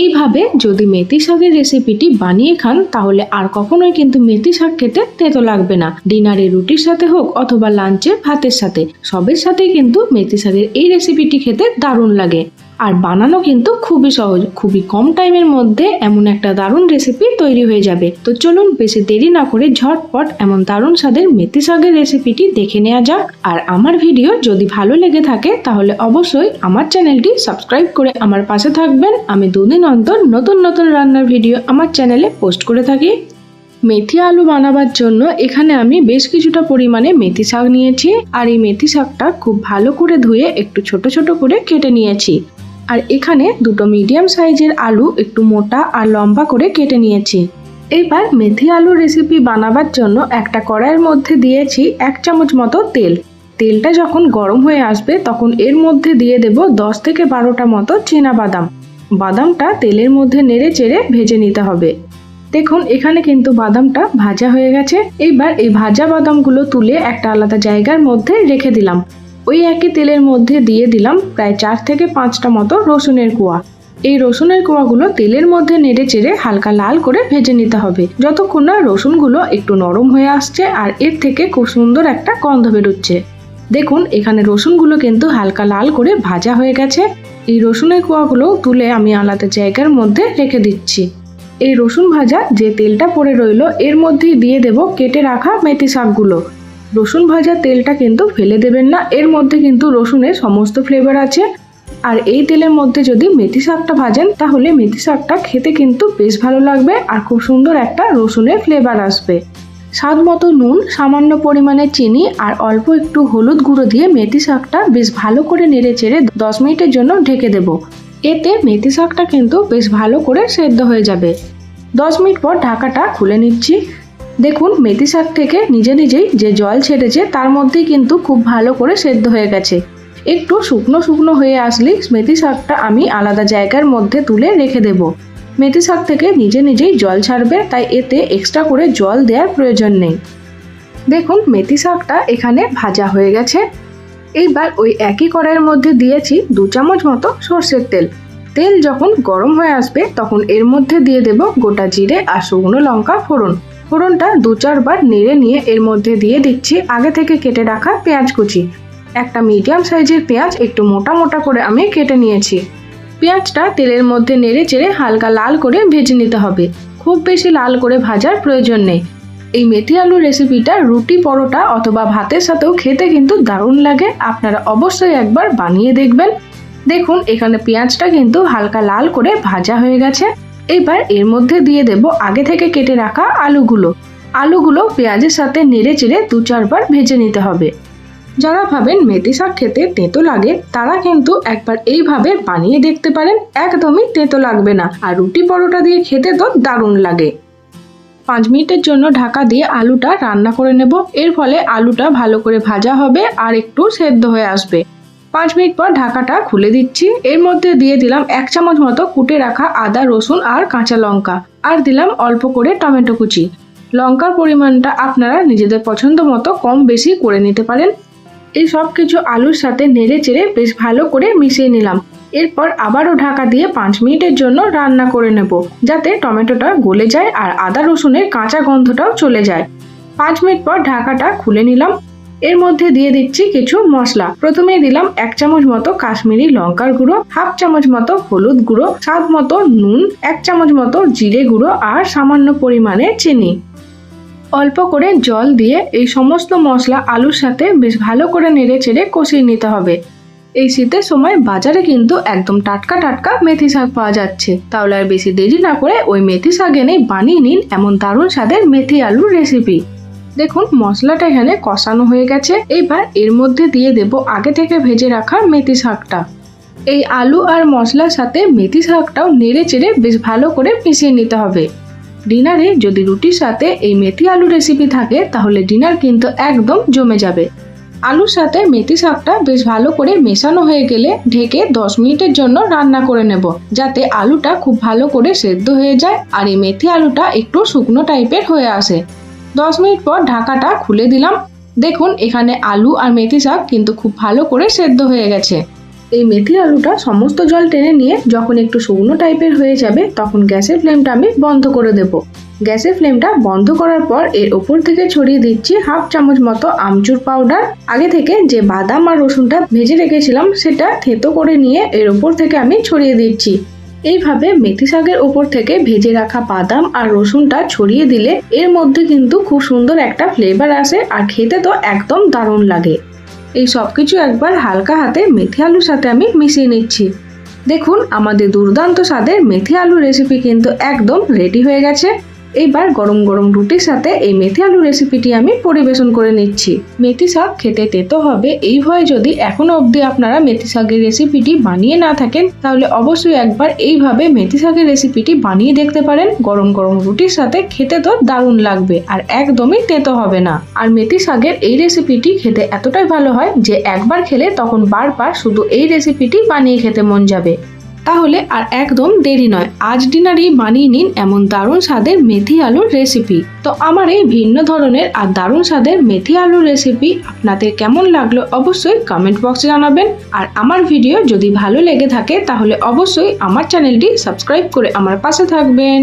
এইভাবে যদি মেথি শাকের রেসিপিটি বানিয়ে খান, তাহলে আর কখনোই কিন্তু মেথি শাক খেতে তেতো লাগবে না। ডিনারে রুটির সাথে হোক অথবা লাঞ্চে ভাতের সাথে, সবের সাথেই কিন্তু মেথি শাকের এই রেসিপিটি খেতে দারুণ লাগে। আর বানানো কিন্তু খুবই সহজ, খুবই কম টাইমের মধ্যে এমন একটা দারুণ রেসিপি তৈরি হয়ে যাবে। তো চলুন বেশি দেরি না করে ঝটপট এমন দারুণ স্বাদের মেথি শাকের রেসিপিটি দেখে নেওয়া যাক। আর আমার ভিডিও যদি ভালো লেগে থাকে, তাহলে অবশ্যই আমার চ্যানেলটি সাবস্ক্রাইব করে আমার পাশে থাকবেন। আমি দুদিন অন্তর নতুন নতুন রান্নার ভিডিও আমার চ্যানেলে পোস্ট করে থাকি। মেথি আলু বানাবার জন্য এখানে আমি বেশ কিছুটা পরিমাণে মেথি শাক নিয়েছি, আর এই মেথি শাকটা খুব ভালো করে ধুয়ে একটু ছোট ছোট করে কেটে নিয়েছি। আর এখানে দুটো মিডিয়াম সাইজের আলু একটু মোটা আর লম্বা করে কেটে নিয়েছি। এবার মেথি আলু রেসিপি বানাবার জন্য একটা কড়াইয়ের মধ্যে দিয়েছি এক চামচ মতো তেল। তেলটা যখন গরম হয়ে আসবে তখন এর মধ্যে দিয়ে দেব দশ থেকে বারোটা মতো চীনা বাদাম। বাদামটা তেলের মধ্যে নেড়ে চেড়ে ভেজে নিতে হবে। দেখুন, এখানে কিন্তু বাদামটা ভাজা হয়ে গেছে। এইবার এই ভাজা বাদামগুলো তুলে একটা আলাদা জায়গার মধ্যে রেখে দিলাম। ওই একই তেলের মধ্যে দিয়ে দিলাম প্রায় চার থেকে পাঁচটা মতো রসুনের কুয়া। এই রসুনের কোয়াগুলো তেলের মধ্যে নেড়ে চেড়ে হালকা লাল করে ভেজে নিতে হবে। যতক্ষণ না রসুনগুলো একটু নরম হয়ে আসছে আর এর থেকে খুব সুন্দর একটা গন্ধ বেরোচ্ছে। দেখুন, এখানে রসুনগুলো কিন্তু হালকা লাল করে ভাজা হয়ে গেছে। এই রসুনের কোয়াগুলো তুলে আমি আলাদা জায়গার মধ্যে রেখে দিচ্ছি। এই রসুন ভাজা যে তেলটা পড়ে রইল, এর মধ্যেই দিয়ে দেব কেটে রাখা মেথি শাকগুলো। রসুন ভাজা তেলটা কিন্তু ফেলে দেবেন না, এর মধ্যে কিন্তু রসুনের সমস্ত ফ্লেভার আছে। আর এই তেলের মধ্যে যদি মেথি শাকটা ভাজেন, তাহলে মেথি শাকটা খেতে কিন্তু বেশ ভালো লাগবে আর খুব সুন্দর একটা রসুনের ফ্লেভার আসবে। স্বাদ মতো নুন, সামান্য পরিমাণে চিনি আর অল্প একটু হলুদ গুঁড়ো দিয়ে মেথি শাকটা বেশ ভালো করে নেড়ে চেড়ে দশ মিনিটের জন্য ঢেকে দেব। এতে মেথি শাকটা কিন্তু বেশ ভালো করে সেদ্ধ হয়ে যাবে। দশ মিনিট পর ঢাকাটা খুলে নিচ্ছি। দেখুন, মেথি শাক থেকে নিজে নিজেই যে জল ছেড়েছে, তার মধ্যেই কিন্তু খুব ভালো করে সেদ্ধ হয়ে গেছে। একটু শুকনো শুকনো হয়ে আসলে মেথি শাকটা আমি আলাদা জায়গার মধ্যে তুলে রেখে দেব। মেথি শাক থেকে নিজে নিজেই জল ছাড়বে, তাই এতে এক্সট্রা করে জল দেওয়ার প্রয়োজন নেই। দেখুন, মেথি শাকটা এখানে ভাজা হয়ে গেছে। এইবার ওই একই কড়াইয়ের মধ্যে দিয়েছি দু চামচ মতো সর্ষের তেল। তেল যখন গরম হয়ে আসবে, তখন এর মধ্যে দিয়ে দেব গোটা জিরে আর শুকনো লঙ্কা ফোড়ন। ফোড়নটা দু চারবার নেড়ে নিয়ে এর মধ্যে দিয়ে দিচ্ছি আগে থেকে কেটে রাখা পেঁয়াজ কুচি। একটা মিডিয়াম সাইজের পেঁয়াজ একটু মোটা মোটা করে আমি কেটে নিয়েছি। পেঁয়াজটা তেলের মধ্যে নেড়ে চেড়ে হালকা লাল করে ভেজে নিতে হবে। খুব বেশি লাল করে ভাজার প্রয়োজন নেই। এই মেথি আলু রেসিপিটা রুটি, পরোটা অথবা ভাতের সাথেও খেতে কিন্তু দারুণ লাগে। আপনারা অবশ্যই একবার বানিয়ে দেখবেন। দেখুন, এখানে পেঁয়াজটা কিন্তু হালকা লাল করে ভাজা হয়ে গেছে। এবার এর মধ্যে দিয়ে দেব আগে থেকে কেটে রাখা আলুগুলো। আলুগুলো পেঁয়াজের সাথে নেড়ে চেড়ে দু চারবার ভেজে নিতে হবে। যারা ভাবেন মেথি শাক খেতে তেঁতো লাগে, তারা কিন্তু একবার এইভাবে বানিয়ে দেখতে পারেন, একদমই তেঁতো লাগবে না। আর রুটি পরোটা দিয়ে খেতে তো দারুণ লাগে। পাঁচ মিনিটের জন্য ঢাকা দিয়ে আলুটা রান্না করে নেব। এর ফলে আলুটা ভালো করে ভাজা হবে আর একটু সেদ্ধ হয়ে আসবে। পাঁচ মিনিট পর ঢাকাটা খুলে দিচ্ছি। এর মধ্যে দিয়ে দিলাম এক চামচ মতো কুটে রাখা আদা, রসুন আর কাঁচা লঙ্কা। আর দিলাম অল্প করে টমেটো কুচি। লঙ্কার পরিমাণটা আপনারা নিজেদের পছন্দ মতো কম বেশি করে নিতে পারেন। এই সব কিছু আলুর সাথে নেড়ে চেড়ে বেশ ভালো করে মিশিয়ে নিলাম। এরপর আবারও ঢাকা দিয়ে পাঁচ মিনিটের জন্য রান্না করে নেব, যাতে টমেটোটা গলে যায় আর আদা, রসুনের কাঁচা গন্ধটাও চলে যায়। পাঁচ মিনিট পর ঢাকাটা খুলে নিলাম। এর মধ্যে দিয়ে দিচ্ছি কিছু মশলা। প্রথমেই দিলাম এক চামচ মতো কাশ্মীরি লঙ্কার গুঁড়ো, হাফ চামচ মতো হলুদ গুঁড়ো, স্বাদ মতো নুন, এক চামচ মতো জিরে গুঁড়ো আর সামান্য পরিমাণে চিনি। অল্প করে জল দিয়ে এই সমস্ত মশলা আলুর সাথে বেশ ভালো করে নেড়ে চেড়ে কষিয়ে নিতে হবে। এই শীতের সময় বাজারে কিন্তু একদম টাটকা টাটকা মেথি শাক পাওয়া যাচ্ছে। তাহলে আর বেশি দেরি না করে ওই মেথি শাক এনে বানিয়ে নিন এমন দারুণ স্বাদের মেথি আলুর রেসিপি। দেখুন, মশলাটা এখানে কষানো হয়ে গেছে। এবার এর মধ্যে দিয়ে দেব আগে থেকে ভেজে রাখা মেথি শাকটা। এই আলু আর মশলার সাথে মেথি শাকটাও নেড়ে চেড়ে বেশ ভালো করে মিশিয়ে নিতে হবে। ডিনারে যদি রুটির সাথে এই মেথি আলু রেসিপি থাকে, তাহলে ডিনার কিন্তু একদম জমে যাবে। আলুর সাথে মেথি শাকটা বেশ ভালো করে মেশানো হয়ে গেলে ঢেকে দশ মিনিটের জন্য রান্না করে নেব, যাতে আলুটা খুব ভালো করে সেদ্ধ হয়ে যায় আর এই মেথি আলুটা একটু শুকনো টাইপের হয়ে আসে। দশ মিনিট পর ঢাকাটা খুলে দিলাম। দেখুন, এখানে আলু আর মেথি শাক কিন্তু খুব ভালো করে সেদ্ধ হয়ে গেছে। এই মেথি আলুটা সমস্ত জল টেনে নিয়ে যখন একটু শুকনো টাইপের হয়ে যাবে, তখন গ্যাসের ফ্লেমটা আমি বন্ধ করে দেব। গ্যাসের ফ্লেমটা বন্ধ করার পর এর ওপর থেকে ছড়িয়ে দিচ্ছি হাফ চামচ মতো আমচুর পাউডার। আগে থেকে যে বাদাম আর রসুনটা ভেজে রেখেছিলাম, সেটা থেতো করে নিয়ে এর ওপর থেকে আমি ছড়িয়ে দিচ্ছি। এইভাবে মেথি শাকের উপর থেকে ভেজে রাখা বাদাম আর রসুনটা ছড়িয়ে দিলে এর মধ্যে কিন্তু খুব সুন্দর একটা ফ্লেভার আসে আর খেতে তো একদম দারুণ লাগে। এই সব কিছু একবার হালকা হাতে মেথি আলুর সাথে আমি মিশিয়ে নিচ্ছি। দেখুন, আমাদের দুর্দান্ত স্বাদের মেথি আলু রেসিপি কিন্তু একদম রেডি হয়ে গেছে। এইবার গরম গরম রুটির সাথে এই মেথি আলু রেসিপিটি আমি পরিবেশন করে নিচ্ছি। মেথি শাক খেতে তেতো হবে, এই ভয়ে যদি এখনও অবধি আপনারা মেথি শাকের রেসিপিটি বানিয়ে না থাকেন, তাহলে অবশ্যই একবার এইভাবে মেথি শাকের রেসিপিটি বানিয়ে দেখতে পারেন। গরম গরম রুটির সাথে খেতে তো দারুণ লাগবে, আর একদমই তেতো হবে না। আর মেথি শাকের এই রেসিপিটি খেতে এতটাই ভালো হয় যে একবার খেলে তখন বারবার শুধু এই রেসিপিটি বানিয়ে খেতে মন যাবে। তাহলে আর একদম দেরি নয়। আজ ডিনারেই বানিয়ে নিন এমন দারুণ স্বাদের মেথি আলুর রেসিপি তো আমার এই ভিন্ন ধরনের আর দারুণ স্বাদের মেথি আলুর রেসিপি আপনাদের কেমন লাগল অবশ্যই কমেন্ট বক্সে জানাবেন। আর আমার ভিডিও যদি ভালো লেগে থাকে তাহলে অবশ্যই আমার চ্যানেলটি সাবস্ক্রাইব করে আমার পাশে থাকবেন।